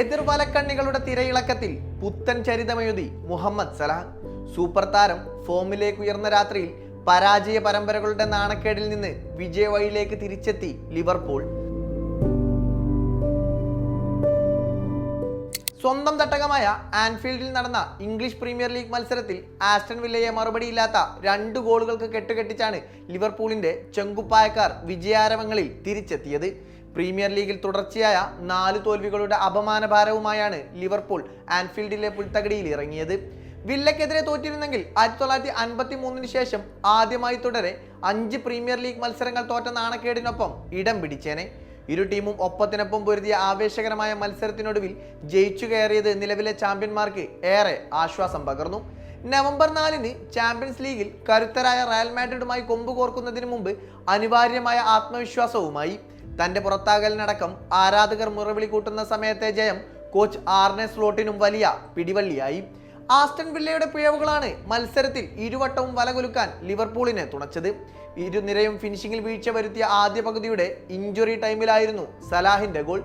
എതിർവലക്കണ്ണികളുടെ തിരയിളക്കത്തിൽ പുത്തൻ ചരിതമെഴുതി മുഹമ്മദ് സലാഹ്. സൂപ്പർ താരം ഫോമിലേക്ക് ഉയർന്ന രാത്രിയിൽ പരാജയ പരമ്പരകളുടെ നാണക്കേടിൽ നിന്ന് വിജയവഴിയിലേക്ക് തിരിച്ചെത്തി ലിവർപൂൾ. സ്വന്തം തട്ടകമായ ആൻഫീൽഡിൽ നടന്ന ഇംഗ്ലീഷ് പ്രീമിയർ ലീഗ് മത്സരത്തിൽ ആസ്റ്റൺ വില്ലയെ മറുപടിയില്ലാത്ത രണ്ട് ഗോളുകൾക്ക് കെട്ടുകെട്ടിച്ചാണ് ലിവർപൂളിന്റെ ചെങ്കുപ്പായക്കാർ വിജയാരവങ്ങളിൽ തിരിച്ചെത്തിയത്. പ്രീമിയർ ലീഗിൽ തുടർച്ചയായ നാല് തോൽവികളുടെ അപമാനഭാരവുമായാണ് ലിവർപൂൾ ആൻഫീൽഡിലെ പുൽത്തകടിയിൽ ഇറങ്ങിയത്. വില്ലക്കെതിരെ തോറ്റിരുന്നെങ്കിൽ ആയിരത്തി തൊള്ളായിരത്തി അൻപത്തി മൂന്നിന് ശേഷം ആദ്യമായി തുടരെ അഞ്ച് പ്രീമിയർ ലീഗ് മത്സരങ്ങൾ തോറ്റ നാണക്കേടിനൊപ്പം ഇടം പിടിച്ചേനെ. ഇരു ടീമും ഒപ്പത്തിനൊപ്പം പൊരുതിയ ആവേശകരമായ മത്സരത്തിനൊടുവിൽ ജയിച്ചു കയറിയത് നിലവിലെ ചാമ്പ്യന്മാർക്ക് ഏറെ ആശ്വാസം പകർന്നു. നവംബർ നാലിന് ചാമ്പ്യൻസ് ലീഗിൽ കരുത്തരായ റയൽ മാഡ്രിഡുമായി കൊമ്പ് കോർക്കുന്നതിന് മുമ്പ് അനിവാര്യമായ ആത്മവിശ്വാസവുമായി. തന്റെ പുറത്താകലിനടക്കം ആരാധകർ മുറവിളി കൂട്ടുന്ന സമയത്തെ ജയം കോച്ച് ആർനെ സ്ലോട്ടിനും വലിയ പിടിവള്ളിയായി. ആസ്റ്റൺ വില്ലയുടെ പിഴവുകളാണ് മത്സരത്തിൽ ഇരുവട്ടവും വലകുലുക്കാൻ ലിവർപൂളിനെ തുണച്ചത്. ഇരുനിരയും ഫിനിഷിംഗിൽ വീഴ്ച വരുത്തിയ ആദ്യ പകുതിയുടെ ഇഞ്ചുറി ടൈമിലായിരുന്നു സലാഹിന്റെ ഗോൾ.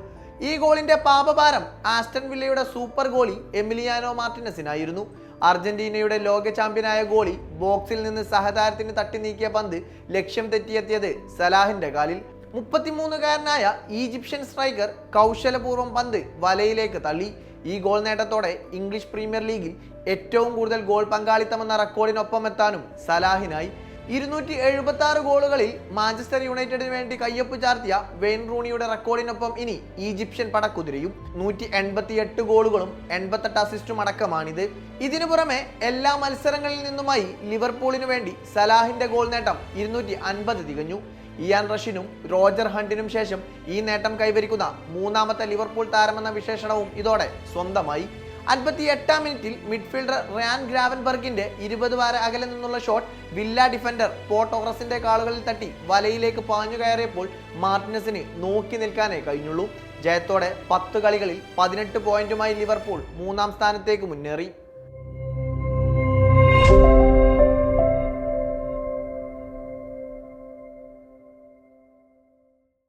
ഈ ഗോളിന്റെ പാപഭാരം ആസ്റ്റൺ വില്ലയുടെ സൂപ്പർ ഗോളി എമിലിയാനോ മാർട്ടിനസിനായിരുന്നു. അർജന്റീനയുടെ ലോക ചാമ്പ്യനായ ഗോളി ബോക്സിൽ നിന്ന് സഹതാരത്തിന് തട്ടി നീക്കിയ പന്ത് ലക്ഷ്യം തെറ്റിയെത്തിയത് സലാഹിന്റെ കാലിൽ. മുപ്പത്തിമൂന്നുകാരനായ ഈജിപ്ഷ്യൻ സ്ട്രൈക്കർ കൗശലപൂർവം പന്ത് വലയിലേക്ക് തള്ളി. ഈ ഗോൾ നേട്ടത്തോടെ ഇംഗ്ലീഷ് പ്രീമിയർ ലീഗിൽ ഏറ്റവും കൂടുതൽ ഗോൾ പങ്കാളിത്തമെന്ന റെക്കോർഡിനൊപ്പം എത്താനും സലാഹിനായി. ഇരുന്നൂറ്റി എഴുപത്തി ആറ് ഗോളുകളിൽ മാഞ്ചസ്റ്റർ യുണൈറ്റഡിന് വേണ്ടി കയ്യൊപ്പ് ചാർത്തിയ വെയിൻ റൂണിയുടെ റെക്കോർഡിനൊപ്പം ഇനി ഈജിപ്ഷ്യൻ പടക്കുതിരയും. നൂറ്റി എൺപത്തി എട്ട് ഗോളുകളും എൺപത്തെട്ട് അസിസ്റ്റും അടക്കമാണിത്. ഇതിനു പുറമെ എല്ലാ മത്സരങ്ങളിൽ നിന്നുമായി ലിവർപൂളിനു വേണ്ടി സലാഹിന്റെ ഗോൾ നേട്ടം ഇരുന്നൂറ്റി അൻപത് തികഞ്ഞു. ഇയാൻ റഷിനും റോജർ ഹണ്ടിനും ശേഷം ഈ നേട്ടം കൈവരിക്കുന്ന മൂന്നാമത്തെ ലിവർപൂൾ താരമെന്ന വിശേഷണവും ഇതോടെ സ്വന്തമായി. അൻപത്തി എട്ടാം മിനിറ്റിൽ മിഡ്ഫീൽഡർ റാൻ ഗ്രാവൻബർഗിന്റെ ഇരുപത് വാര അകലെ നിന്നുള്ള ഷോട്ട് വില്ല ഡിഫൻഡർ പോട്ടോറസിന്റെ കാലുകളിൽ തട്ടി വലയിലേക്ക് പാഞ്ഞു കയറിയപ്പോൾ മാർട്ടിനസിന് നോക്കി നിൽക്കാനേ കഴിഞ്ഞുള്ളൂ. ജയത്തോടെ പത്ത് കളികളിൽ പതിനെട്ട് പോയിന്റുമായി ലിവർപൂൾ മൂന്നാം സ്ഥാനത്തേക്ക് മുന്നേറി.